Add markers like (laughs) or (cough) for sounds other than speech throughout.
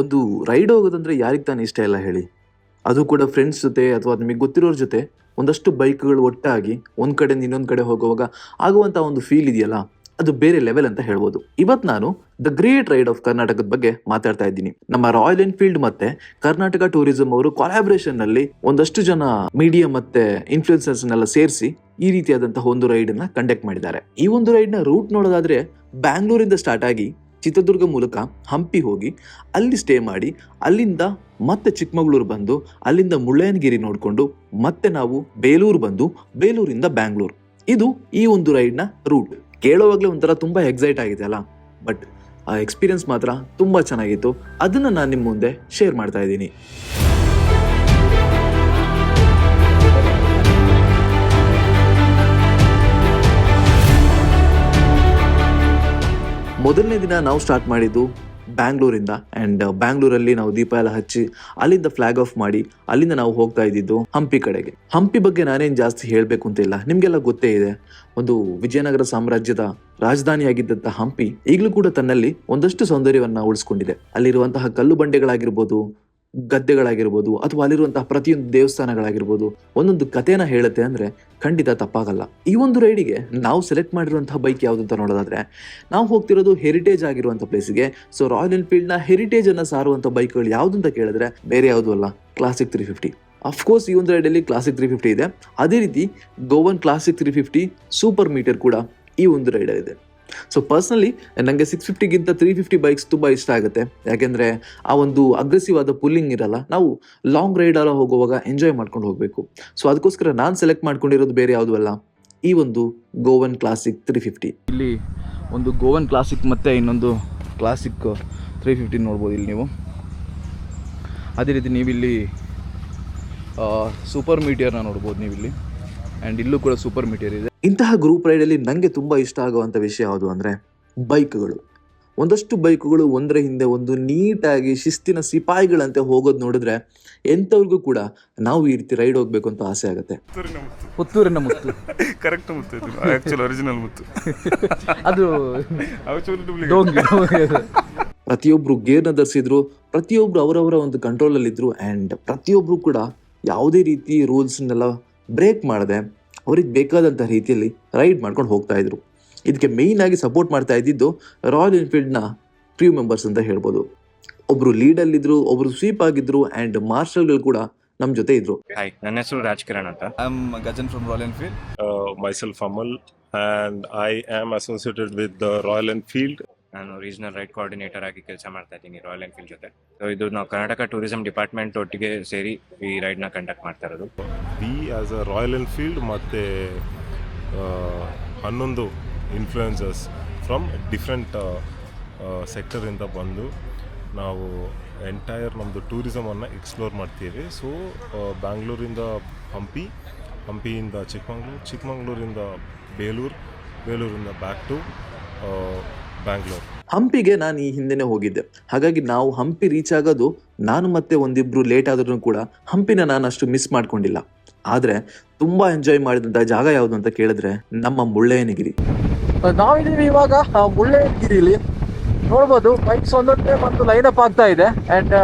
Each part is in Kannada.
ಒಂದು ರೈಡ್ ಹೋಗೋದಂದ್ರೆ ಯಾರಿಗೆ ತಾನೇ ಇಷ್ಟ ಇಲ್ಲ ಹೇಳಿ. ಅದು ಕೂಡ ಫ್ರೆಂಡ್ಸ್ ಜೊತೆ ಅಥವಾ ನಿಮಗೆ ಗೊತ್ತಿರೋರ ಜೊತೆ ಒಂದಷ್ಟು ಬೈಕ್ಗಳು ಒಟ್ಟಾಗಿ ಒಂದ್ ಕಡೆಯಿಂದ ಇನ್ನೊಂದು ಕಡೆ ಹೋಗುವಾಗ ಆಗುವಂತ ಒಂದು ಫೀಲ್ ಇದೆಯಲ್ಲ, ಅದು ಬೇರೆ ಲೆವೆಲ್ ಅಂತ ಹೇಳ್ಬೋದು. ಇವತ್ ನಾನು ದ ಗ್ರೇಟ್ ರೈಡ್ ಆಫ್ ಕರ್ನಾಟಕದ ಬಗ್ಗೆ ಮಾತಾಡ್ತಾ ಇದ್ದೀನಿ. ನಮ್ಮ ರಾಯಲ್ ಎನ್ಫೀಲ್ಡ್ ಮತ್ತೆ ಕರ್ನಾಟಕ ಟೂರಿಸಂ ಅವರು ಕೊಲಾಬ್ರೇಷನ್ನಲ್ಲಿ ಒಂದಷ್ಟು ಜನ ಮೀಡಿಯಾ ಮತ್ತೆ ಇನ್ಫ್ಲೂಯೆನ್ಸರ್ಸ್ ನೆಲ್ಲ ಸೇರಿಸಿ ಈ ರೀತಿಯಾದಂತಹ ಒಂದು ರೈಡ್ ಅನ್ನ ಕಂಡಕ್ಟ್ ಮಾಡಿದ್ದಾರೆ. ಈ ಒಂದು ರೈಡ್ನ ರೂಟ್ ನೋಡೋದಾದ್ರೆ ಬ್ಯಾಂಗ್ಳೂರಿಂದ ಸ್ಟಾರ್ಟ್ ಆಗಿ ಚಿತ್ರದುರ್ಗ ಮೂಲಕ ಹಂಪಿ ಹೋಗಿ ಅಲ್ಲಿ ಸ್ಟೇ ಮಾಡಿ, ಅಲ್ಲಿಂದ ಮತ್ತೆ ಚಿಕ್ಕಮಗಳೂರು ಬಂದು, ಅಲ್ಲಿಂದ ಮುಳ್ಳಯ್ಯನಗಿರಿ ನೋಡಿಕೊಂಡು ಮತ್ತೆ ನಾವು ಬೇಲೂರು ಬಂದು ಬೇಲೂರಿಂದ ಬ್ಯಾಂಗ್ಳೂರು. ಇದು ಈ ಒಂದು ರೈಡ್ನ ರೂಟ್ ಕೇಳೋವಾಗಲೇ ಒಂಥರ ತುಂಬ ಎಕ್ಸೈಟ್ ಆಗಿದೆ ಅಲ್ಲ? ಬಟ್ ಆ ಎಕ್ಸ್ಪೀರಿಯನ್ಸ್ ಮಾತ್ರ ತುಂಬ ಚೆನ್ನಾಗಿತ್ತು. ಅದನ್ನು ನಾನು ನಿಮ್ಮ ಮುಂದೆ ಶೇರ್ ಮಾಡ್ತಾ ಇದ್ದೀನಿ. ಮೊದಲನೇ ದಿನ ನಾವು ಸ್ಟಾರ್ಟ್ ಮಾಡಿದ್ದು ಬ್ಯಾಂಗ್ಳೂರಿಂದ. ಆ್ಯಂಡ್ ಬ್ಯಾಂಗ್ಳೂರಲ್ಲಿ ನಾವು ದೀಪ ಎಲ್ಲ ಹಚ್ಚಿ ಅಲ್ಲಿಂದ ಫ್ಲಾಗ್ ಆಫ್ ಮಾಡಿ ಅಲ್ಲಿಂದ ನಾವು ಹೋಗ್ತಾ ಇದ್ದಿದ್ದು ಹಂಪಿ ಕಡೆಗೆ. ಹಂಪಿ ಬಗ್ಗೆ ನಾನೇನು ಜಾಸ್ತಿ ಹೇಳಬೇಕು ಅಂತ ಇಲ್ಲ. ನಿಮಗೆಲ್ಲ ಗೊತ್ತೇ ಇದೆ. ಒಂದು ವಿಜಯನಗರ ಸಾಮ್ರಾಜ್ಯದ ರಾಜಧಾನಿಯಾಗಿದ್ದಂಥ ಹಂಪಿ ಈಗಲೂ ಕೂಡ ತನ್ನಲ್ಲಿ ಒಂದಷ್ಟು ಸೌಂದರ್ಯವನ್ನ ಉಳಿಸ್ಕೊಂಡಿದೆ. ಅಲ್ಲಿರುವಂತಹ ಕಲ್ಲು ಬಂಡೆಗಳಾಗಿರ್ಬೋದು ಗದ್ದೆಗಳಾಗಿರ್ಬೋದು ಅಥವಾ ಅಲ್ಲಿರುವಂತಹ ಪ್ರತಿಯೊಂದು ದೇವಸ್ಥಾನಗಳಾಗಿರ್ಬೋದು, ಒಂದೊಂದು ಕಥೆನ ಹೇಳುತ್ತೆ ಅಂದ್ರೆ ಖಂಡಿತ ತಪ್ಪಾಗಲ್ಲ. ಈ ಒಂದು ರೈಡಿಗೆ ನಾವು ಸೆಲೆಕ್ಟ್ ಮಾಡಿರುವಂತಹ ಬೈಕ್ ಯಾವುದು ಅಂತ ನೋಡೋದಾದ್ರೆ, ನಾವು ಹೋಗ್ತಿರೋದು ಹೆರಿಟೇಜ್ ಆಗಿರುವಂಥ ಪ್ಲೇಸಿಗೆ ಸೊ ರಾಯಲ್ ಎನ್ಫೀಲ್ಡ್ನ ಹೆರಿಟೇಜ್ ಅನ್ನ ಸಾರುವಂಥ ಬೈಕ್ಗಳು ಯಾವುದು ಅಂತ ಕೇಳಿದ್ರೆ ಬೇರೆ ಯಾವುದು ಅಲ್ಲ ಕ್ಲಾಸಿಕ್ ತ್ರೀ ಫಿಫ್ಟಿ ಅಫ್ಕೋರ್ಸ್ ಈ ಒಂದು ರೈಡಲ್ಲಿ ಕ್ಲಾಸಿಕ್ ತ್ರೀ ಫಿಫ್ಟಿ ಇದೆ. ಅದೇ ರೀತಿ Goan classic three fifty super meteor ಕೂಡ ಈ ಒಂದು ರೈಡಲ್ಲಿದೆ ಸೊ ಪರ್ಸ್ನಲಿ ನನಗೆ ಸಿಕ್ಸ್ ಫಿಫ್ಟಿಗಿಂತ ತ್ರೀ ಫಿಫ್ಟಿ ಬೈಕ್ಸ್ ತುಂಬ ಇಷ್ಟ ಆಗುತ್ತೆ. ಯಾಕೆಂದರೆ ಆ ಒಂದು ಅಗ್ರೆಸಿವ್ ಆದ ಪುಲ್ಲಿಂಗ್ ಇರಲ್ಲ, ನಾವು ಲಾಂಗ್ ರೈಡ್ ಎಲ್ಲ ಹೋಗುವಾಗ ಎಂಜಾಯ್ ಮಾಡ್ಕೊಂಡು ಹೋಗಬೇಕು. ಸೊ ಅದಕ್ಕೋಸ್ಕರ ನಾನು ಸೆಲೆಕ್ಟ್ ಮಾಡ್ಕೊಂಡಿರೋದು ಬೇರೆ ಯಾವುದೂ ಅಲ್ಲ, ಈ ಒಂದು ಗೋವನ್ ಕ್ಲಾಸಿಕ್ ತ್ರೀ ಫಿಫ್ಟಿ ಇಲ್ಲಿ ಒಂದು ಗೋವನ್ ಕ್ಲಾಸಿಕ್ ಮತ್ತು ಇನ್ನೊಂದು ಕ್ಲಾಸಿಕ್ ತ್ರೀ ಫಿಫ್ಟಿ ನೋಡ್ಬೋದು ಇಲ್ಲಿ ನೀವು. ಅದೇ ರೀತಿ ನೀವಿಲ್ಲಿ ಸೂಪರ್ ಮೀಟಿಯರ್ನ ನೋಡ್ಬೋದು ನೀವಿಲ್ಲಿ. ಆ್ಯಂಡ್ ಇಲ್ಲೂ ಕೂಡ ಸೂಪರ್ ಮೆಟೀರಿಯಲ್ ಇದೆ. ಇಂತಹ ಗ್ರೂಪ್ ರೈಡಲ್ಲಿ ನನಗೆ ತುಂಬಾ ಇಷ್ಟ ಆಗುವಂಥ ವಿಷಯ ಯಾವುದು ಅಂದ್ರೆ ಬೈಕ್ಗಳು. ಒಂದಷ್ಟು ಬೈಕ್ಗಳು ಒಂದರ ಹಿಂದೆ ಒಂದು ನೀಟಾಗಿ ಶಿಸ್ತಿನ ಸಿಪಾಯಿಗಳಂತೆ ಹೋಗೋದು ನೋಡಿದ್ರೆ ಎಂಥವ್ರಿಗೂ ಕೂಡ ನಾವು ಈ ರೀತಿ ರೈಡ್ ಹೋಗ್ಬೇಕು ಅಂತ ಆಸೆ ಆಗುತ್ತೆ. ಪುತ್ತೂರಿನ ಮುತ್ತು. ಕರೆಕ್ಟ್ (laughs) ಮುತ್ತು. ಇದು. ಆ್ಯಕ್ಚುಲ್ ಒರಿಜಿನಲ್ ಮುತ್ತು. (laughs) ಅದು (laughs) ಪ್ರತಿಯೊಬ್ಬರು ಗೇರ್ನ ಧರಿಸಿದ್ರು ಪ್ರತಿಯೊಬ್ರು ಅವರವರ ಒಂದು ಕಂಟ್ರೋಲಲ್ಲಿದ್ದರು ಆ್ಯಂಡ್ ಪ್ರತಿಯೊಬ್ರು ಕೂಡ ಯಾವುದೇ ರೀತಿ ರೂಲ್ಸ್ನೆಲ್ಲ ಬ್ರೇಕ್ ಮಾಡದೆ ಅವ್ರಿಗೆ ಬೇಕಾದಂಥ ರೀತಿಯಲ್ಲಿ ರೈಡ್ ಮಾಡ್ಕೊಂಡು ಹೋಗ್ತಾ ಇದ್ರು. ಇದಕ್ಕೆ ಮೇಯ್ನ್ ಆಗಿ ಸಪೋರ್ಟ್ ಮಾಡ್ತಾ ಇದ್ದಿದ್ದು ರಾಯಲ್ ಎನ್ಫೀಲ್ಡ್ನ ಕ್ರ್ಯೂ ಮೆಂಬರ್ಸ್ ಅಂತ ಹೇಳ್ಬೋದು. ಒಬ್ರು ಲೀಡಲ್ಲಿದ್ರು ಒಬ್ರು ಸ್ವೀಪ್ ಆಗಿದ್ರು ಆ್ಯಂಡ್ ಮಾರ್ಷಲ್ಗಳು ಕೂಡ ನಮ್ಮ ಜೊತೆ ಇದ್ರು. ಹಾಯ್ ನನ್ನ ಹೆಸರು ರಾಜ್ಕಿರಣ್ ಅಂತ. I am Gajan from Royal Enfield myself Amal and I am associated with Royal Enfield. ನಾನು ರೀಜನಲ್ ರೈಟ್ ಕೋಆರ್ಡಿನೇಟರ್ ಆಗಿ ಕೆಲಸ ಮಾಡ್ತಾ ಇದ್ದೀನಿ ರಾಯಲ್ ಎನ್ಫೀಲ್ಡ್ ಜೊತೆ. ಸೊ ಇದು ನಾವು ಕರ್ನಾಟಕ ಟೂರಿಸಂ ಡಿಪಾರ್ಟ್ಮೆಂಟ್ ಒಟ್ಟಿಗೆ ಸೇರಿ ಈ ರೈಡ್ನ ಕಂಡಕ್ಟ್ ಮಾಡ್ತಾ ಇರೋದು. Be as a Royal Enfield ಮತ್ತು ಹನ್ನೊಂದು ಇನ್ಫ್ಲೂಯೆನ್ಸರ್ಸ್ ಫ್ರಮ್ ಡಿಫ್ರೆಂಟ್ ಸೆಕ್ಟರಿಂದ ಬಂದು ನಾವು ಎಂಟೈರ್ ನಮ್ಮದು ಟೂರಿಸಮನ್ನು ಎಕ್ಸ್ಪ್ಲೋರ್ ಮಾಡ್ತೀವಿ. ಸೊ ಬ್ಯಾಂಗ್ಳೂರಿಂದ ಹಂಪಿ ಹಂಪಿಯಿಂದ ಚಿಕ್ಕಮಂಗ್ಳೂರು ಚಿಕ್ಕಮಂಗ್ಳೂರಿಂದ ಬೇಲೂರು ಬೇಲೂರಿಂದ ಬ್ಯಾಕ್ ಟು ಬ್ಯಾಂಗ್ಳೂರ್ ಹಂಪಿಗೆ ನಾನು ಈ ಹಿಂದೆನೆ ಹೋಗಿದ್ದೆ. ಹಾಗಾಗಿ ನಾವು ಹಂಪಿ ರೀಚ್ ಆಗೋದು ನಾನು ಮತ್ತೆ ಒಂದಿಬ್ರು ಲೇಟ್ ಆದ್ರೂ ಕೂಡ ಹಂಪಿನ ನಾನು ಅಷ್ಟು ಮಿಸ್ ಮಾಡ್ಕೊಂಡಿಲ್ಲ. ಆದ್ರೆ ತುಂಬಾ ಎಂಜಾಯ್ ಮಾಡಿದಂತ ಜಾಗ ಯಾವುದು ಅಂತ ಕೇಳಿದ್ರೆ ನಮ್ಮ ಮುಳ್ಳಯ್ಯನಗಿರಿ. ನಾವಿದೀವಿ ಇವಾಗ ಆ, ಮುಳ್ಳಯ್ಯನಗಿರಿಲಿ. ನೋಡ್ಬೋದು ಬೈಕ್ಸ್ ಒಂದೊಂದೇ ಮತ್ತು ಲೈನ್ ಅಪ್ ಆಗ್ತಾ ಇದೆ. ಅಂಡ್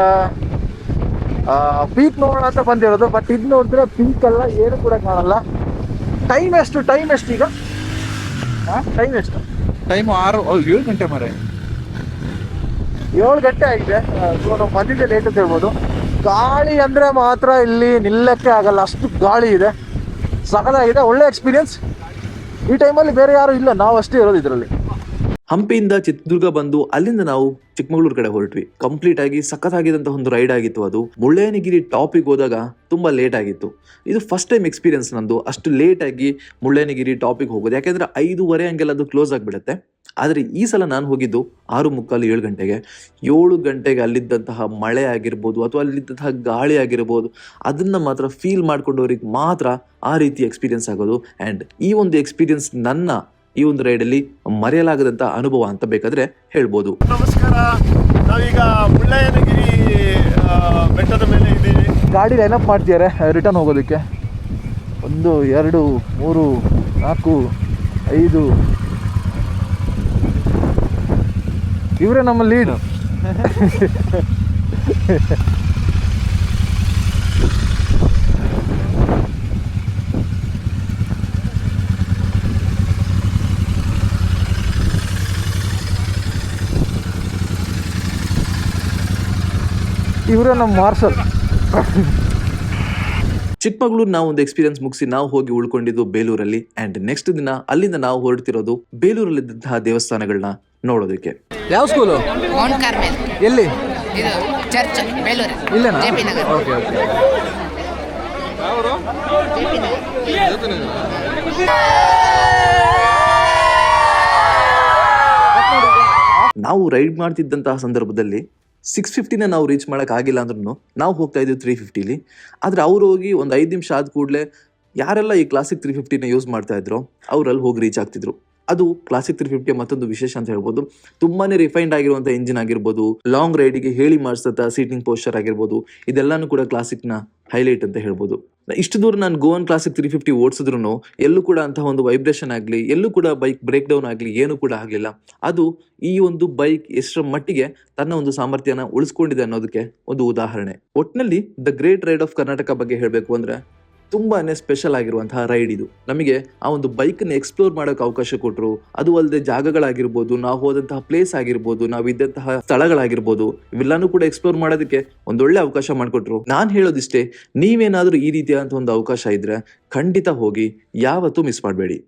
ಪೀಕ್ ನೋಡೋಣ ಅಂತ ಬಂದಿರೋದು ಬಟ್ ಇದು ನೋಡಿದ್ರೆ ಪೀಕ್ ಎಲ್ಲ ಏನು ಕೂಡ ಕಾಣಲ್ಲ. ಟೈಮ್ ಎಷ್ಟು ಟೈಮ್ ಎಷ್ಟು ಈಗ? ಟೈಮ್ ಎಷ್ಟು? ಟೈಮ್ ಆರು ಏಳು ಗಂಟೆ ಮರೆ ಏಳು ಗಂಟೆ ಆಗಿದೆ. ಸೊ ನಾವು ಬಂದಿದ್ದೆ ಲೇಟ್ ಅಂತ ಹೇಳ್ಬೋದು. ಗಾಳಿ ಅಂದ್ರೆ ಮಾತ್ರ ಇಲ್ಲಿ ನಿಲ್ಲಕ್ಕೆ ಆಗಲ್ಲ. ಅಷ್ಟು ಗಾಳಿ ಇದೆ. ಸಕಲಾಗಿದೆ. ಒಳ್ಳೆ ಎಕ್ಸ್ಪೀರಿಯನ್ಸ್ ಈ ಟೈಮಲ್ಲಿ ಬೇರೆ ಯಾರು ಇಲ್ಲ. ನಾವು ಅಷ್ಟೇ ಇರೋದು ಇದರಲ್ಲಿ. ಹಂಪಿಯಿಂದ ಚಿತ್ರದುರ್ಗ ಬಂದು ಅಲ್ಲಿಂದ ನಾವು ಚಿಕ್ಕಮಗಳೂರು ಕಡೆ ಹೊರಟ್ವಿ. ಕಂಪ್ಲೀಟ್ ಆಗಿ ಸಖತ್ತಾಗಿದ್ದಂತ ಒಂದು ರೈಡ್ ಆಗಿತ್ತು ಅದು. ಮುಳ್ಳಯ್ಯನಗಿರಿ ಟಾಪಿಗೆ ಹೋದಾಗ ತುಂಬಾ ಲೇಟ್ ಆಗಿತ್ತು. ಇದು ಫಸ್ಟ್ ಟೈಮ್ ಎಕ್ಸ್ಪೀರಿಯನ್ಸ್ ನಂದು. ಅಷ್ಟು ಲೇಟ್ ಆಗಿ ಮುಳ್ಳಯ್ಯನಗಿರಿ ಟಾಪಿಗೆ ಹೋಗೋದು. ಯಾಕೆಂದ್ರೆ ಐದೂವರೆ ಹಂಗೆಲ್ಲ ಅದು ಕ್ಲೋಸ್ ಆಗಿಬಿಡುತ್ತೆ. ಆದರೆ ಈ ಸಲ ನಾನು ಹೋಗಿದ್ದು ಆರು ಮುಕ್ಕಾಲು ಏಳು ಗಂಟೆಗೆ. ಏಳು ಗಂಟೆಗೆ ಅಲ್ಲಿದ್ದಂತಹ ಮಳೆ ಆಗಿರ್ಬೋದು ಅಥವಾ ಅಲ್ಲಿದ್ದಂತಹ ಗಾಳಿ ಆಗಿರ್ಬೋದು, ಅದನ್ನ ಮಾತ್ರ ಫೀಲ್ ಮಾಡ್ಕೊಂಡವ್ರಿಗೆ ಮಾತ್ರ ಆ ರೀತಿ ಎಕ್ಸ್ಪೀರಿಯನ್ಸ್ ಆಗೋದು. ಆ್ಯಂಡ್ ಈ ಒಂದು ಎಕ್ಸ್ಪೀರಿಯನ್ಸ್ ನನ್ನ ಈ ಒಂದು ರೈಡಲ್ಲಿ ಮರೆಯಲಾಗದಂತ ಅನುಭವ ಅಂತ ಬೇಕಾದ್ರೆ ಹೇಳ್ಬೋದು. ನಮಸ್ಕಾರ. ನಾವೀಗ ಮುಳ್ಳಯ್ಯನಗಿರಿ ಬೆಟ್ಟದ ಮೇಲೆ ಇದ್ದೀವಿ. ಗಾಡಿ ಲೈನ್ ಅಪ್ ಮಾಡ್ತಿದ್ದಾರೆ ರಿಟರ್ನ್ ಹೋಗೋದಕ್ಕೆ. ಒಂದು ಎರಡು ಮೂರು ನಾಲ್ಕು ಐದು. ಇವರೇ ನಮ್ಮ ಲೀಡ್ (laughs) ಇವರೇ ನಮ್ಮ ಮಾರ್ಷಲ್. ಚಿಕ್ಕಮಗಳೂರು ನಾವು ಒಂದು ಎಕ್ಸ್ಪೀರಿಯನ್ಸ್ ಮುಗಿಸಿ ನಾವು ಹೋಗಿ ಉಳ್ಕೊಂಡಿದ್ದು ಬೇಲೂರಲ್ಲಿ. ಅಂಡ್ ನೆಕ್ಸ್ಟ್ ದಿನ ಅಲ್ಲಿಂದ ನಾವು ಹೊರಡ್ತಿರೋದು ಬೇಲೂರಲ್ಲಿದ್ದಂತಹ ದೇವಸ್ಥಾನಗಳನ್ನ ನೋಡೋದಕ್ಕೆ. ಯಾವ ಸ್ಕೂಲು ಎಲ್ಲಿ? ಇದು ಚರ್ಚ್ ಬೇಲೂರು. ಇಲ್ಲೇನಾ? ಜೆ ಪಿ ಓಕೆ ಓಕೆ ನಾವು ರೈಡ್ ಮಾಡ್ತಿದ್ದಂತಹ ಸಂದರ್ಭದಲ್ಲಿ ಸಿಕ್ಸ್ ಫಿಫ್ಟಿನ ನಾವು ರೀಚ್ ಮಾಡೋಕ್ಕಾಗಿಲ್ಲ ಅಂದ್ರೂ ನಾವು ಹೋಗ್ತಾ ಇದ್ದೀವಿ ತ್ರೀ ಫಿಫ್ಟಿಲಿ ಆದ್ರೆ ಅವ್ರು ಹೋಗಿ ಒಂದು ಐದು ನಿಮಿಷ ಆದ ಕೂಡಲೇ ಯಾರೆಲ್ಲ ಈ ಕ್ಲಾಸಿಕ್ ತ್ರೀ ಫಿಫ್ಟಿನ ಯೂಸ್ ಮಾಡ್ತಾ ಇದ್ರು ಅವರಲ್ಲಿ ಹೋಗಿ ರೀಚ್ ಆಗ್ತಿದ್ರು. ಅದು ಕ್ಲಾಸಿಕ್ ತ್ರೀ ಫಿಫ್ಟಿಯ ಮತ್ತೊಂದು ವಿಶೇಷ ಅಂತ ಹೇಳ್ಬೋದು. ತುಂಬಾನೇ ರಿಫೈನ್ಡ್ ಆಗಿರುವಂಥ ಇಂಜಿನ್ ಆಗಿರ್ಬೋದು ಲಾಂಗ್ ರೈಡಿಗೆ ಹೇಳಿ ಮಾಡಿಸ್ತಾ ಸೀಟಿಂಗ್ ಪೋಸ್ಚರ್ ಆಗಿರ್ಬೋದು, ಇದೆಲ್ಲಾನು ಕೂಡ ಕ್ಲಾಸಿಕ್ನ ಹೈಲೈಟ್ ಅಂತ ಹೇಳ್ಬೋದು. ಇಷ್ಟು ದೂರ ನಾನು ಗೋವನ್ ಕ್ಲಾಸಿಕ್ ತ್ರೀ ಫಿಫ್ಟಿ ಓಡಿಸಿದ್ರು ಎಲ್ಲೂ ಕೂಡ ಅಂತಹ ಒಂದು ವೈಬ್ರೇಷನ್ ಆಗಲಿ, ಎಲ್ಲೂ ಕೂಡ ಬೈಕ್ ಬ್ರೇಕ್ ಡೌನ್ ಆಗಲಿ, ಏನು ಕೂಡ ಆಗಲಿಲ್ಲ. ಅದು ಈ ಒಂದು ಬೈಕ್ ಎಷ್ಟರ ಮಟ್ಟಿಗೆ ತನ್ನ ಒಂದು ಸಾಮರ್ಥ್ಯನ ಉಳಿಸ್ಕೊಂಡಿದೆ ಅನ್ನೋದಕ್ಕೆ ಒಂದು ಉದಾಹರಣೆ. ಒಟ್ಟಿನಲ್ಲಿ the great ride of Karnataka ಬಗ್ಗೆ ಹೇಳಬೇಕು ಅಂದ್ರೆ ತುಂಬಾನೇ ಸ್ಪೆಷಲ್ ಆಗಿರುವಂತಹ ರೈಡ್ ಇದು. ನಮಗೆ ಆ ಒಂದು ಬೈಕನ್ನು ಎಕ್ಸ್ಪ್ಲೋರ್ ಮಾಡೋಕೆ ಅವಕಾಶ ಕೊಟ್ಟರು ಅದು ಅಲ್ಲದೆ ಜಾಗಗಳಾಗಿರ್ಬೋದು, ನಾವು ಹೋದಂತಹ ಪ್ಲೇಸ್ ಆಗಿರ್ಬೋದು, ನಾವು ಇದ್ದಂತಹ ಸ್ಥಳಗಳಾಗಿರ್ಬೋದು, ಇವೆಲ್ಲಾನು ಕೂಡ ಎಕ್ಸ್ಪ್ಲೋರ್ ಮಾಡೋದಕ್ಕೆ ಒಂದೊಳ್ಳೆ ಅವಕಾಶ ಮಾಡಿಕೊಟ್ರು. ನಾನು ಹೇಳೋದಿಷ್ಟೇ, ನೀವೇನಾದರೂ ಈ ರೀತಿಯಾದಂಥ ಒಂದು ಅವಕಾಶ ಇದ್ರೆ ಖಂಡಿತ ಹೋಗಿ, ಯಾವತ್ತೂ ಮಿಸ್ ಮಾಡಬೇಡಿ.